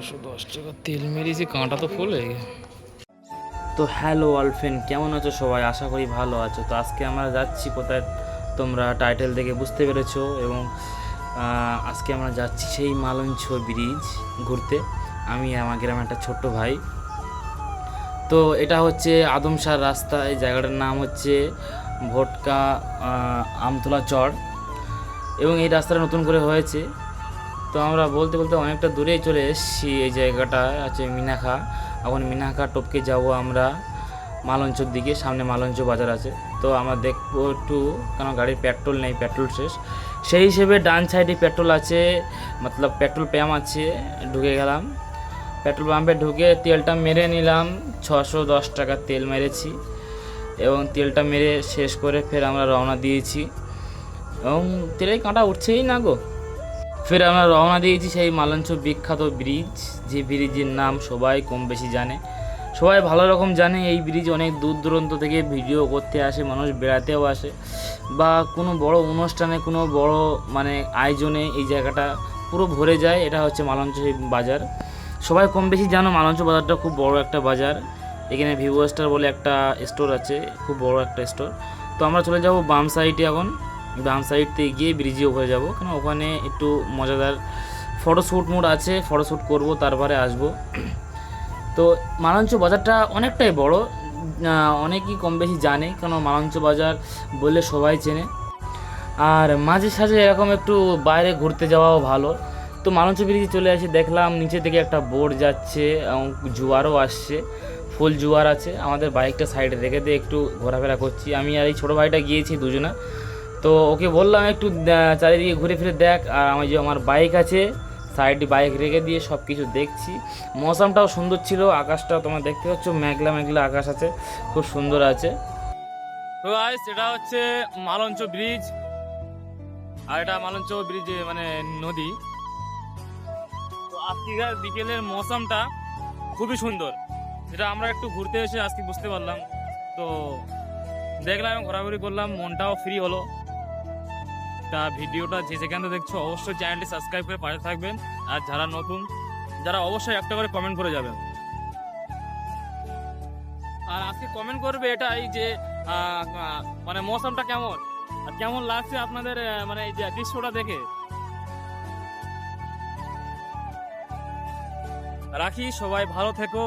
ছশো দশ টাকা তেল মেরেছি, কাঁটা তো হয়ে গেছে। তো হ্যালো কেমন আছো সবাই? আশা করি ভালো আছো। তো আজকে আমরা যাচ্ছি কোথায়? তোমরা টাইটেল দেখে বুঝতে পেরেছ এবং আজকে আমরা যাচ্ছি সেই মালঞ্চ ব্রিজ ঘুরতে। আমি আমার গ্রামের একটা ছোট্ট ভাই। তো এটা হচ্ছে আদমসার রাস্তা, এই জায়গাটার নাম হচ্ছে ভটকা আমতলা চর। এবং এই রাস্তাটা নতুন করে হয়েছে। তো আমরা বলতে বলতে অনেকটা দূরেই চলে এসেছি এই জায়গাটা, আছে মিনাখা। এখন মিনাখা টপকে যাব আমরা মালঞ্চর দিকে, সামনে মালঞ্চ বাজার আছে। তো আমরা দেখব একটু, কেন গাড়ির পেট্রোল নেই, পেট্রোল শেষ। সেই হিসেবে ডান সাইডে পেট্রোল আছে, মতলব পেট্রোল প্যাম্প আছে, ঢুকে গেলাম। পেট্রোল পাম্পে ঢুকে তেলটা মেরে নিলাম, ছশো দশ টাকা তেল মেরেছি। এবং তেলটা মেরে শেষ করে ফের আমরা রওনা দিয়েছি। এবং তেলের কাঁটা উঠছেই না গো। ফের আমরা রওনা দিয়েছি সেই মালঞ্চ বিখ্যাত ব্রিজ। যে ব্রিজের নাম সবাই কম বেশি জানে। সবাই ভালো রকম জানে এই ব্রিজ অনেক দূর দূরান্ত থেকে ভিডিও করতে আসে, মানুষ বেড়াতেও আসে। বা কোনো বড় অনুষ্ঠানে, কোনো বড় মানে আয়োজনে এই জায়গাটা পুরো ভরে যায়, এটা হচ্ছে মালঞ্চ বাজার। সবাই কম বেশি জানো মালঞ্চ বাজারটা খুব বড় একটা বাজার। এখানে ভিভো স্টার বলে একটা স্টোর আছে, খুব বড় একটা স্টোর। তো আমরা চলে যাব বাম সাইডে এখন। বাম সাইড থেকে গিয়ে ব্রিজে উপরে যাব। কেন ওখানে একটু মজাদার ফটোশ্যুট মোড আছে ফটোশ্যুট করব, তারপরে আসব। তো মালঞ্চ বাজারটা অনেকটাই বড় অনেকেই কম বেশি জানে কেন মালঞ্চ বাজার বললে সবাই চেনে। আর মাঝে সাঝে এরকম একটু বাইরে ঘুরতে যাওয়াও ভালো। তো মালঞ্চ ব্রিজে চলে আসি, দেখলাম নিচে থেকে একটা বোর্ড যাচ্ছে, এবং জোয়ারও আসছে, ফুল জোয়ার আছে। আমাদের বাইকটা সাইডে রেখে দিয়ে একটু ঘোরাফেরা করছি। আমি আর এই ছোটো ভাইটা গিয়েছি দুজনা। তো ওকে বললাম একটু চারিদিকে ঘুরে ফিরে দেখ, আর আমার যে আমার বাইক আছে সাইডে বাইক রেখে দিয়ে সব কিছু দেখছি। মৌসামটাও সুন্দর ছিল, আকাশটাও তোমার দেখতে পাচ্ছ, মেঘলা মেঘলা আকাশ আছে, খুব সুন্দর আছে। তো গাইস এটা হচ্ছে মালঞ্চ ব্রিজ আর এটা মালঞ্চ ব্রিজ মানে নদী। তো আজকের বিকেলের মৌসামটা খুবই সুন্দর। যেটা আমরা একটু ঘুরতে এসে আজকে বুঝতে পারলাম। তো দেখলাম, ঘোরাঘুরি করলাম, মনটাও ফ্রি হলো। তা ভিডিওটা যে যেখানে দেখছ, অবশ্যই চ্যানেলটি সাবস্ক্রাইব করে পাশে থাকবেন। আর যারা নতুন, যারা অবশ্যই একটা করে কমেন্ট করে যাবেন। আর আজকে কমেন্ট করবে এটাই যে মানে মৌসুমটা কেমন? আর কেমন লাগছে আপনাদের মানে এই যে দৃশ্যটা দেখে? রাখি, সবাই ভালো থেকো।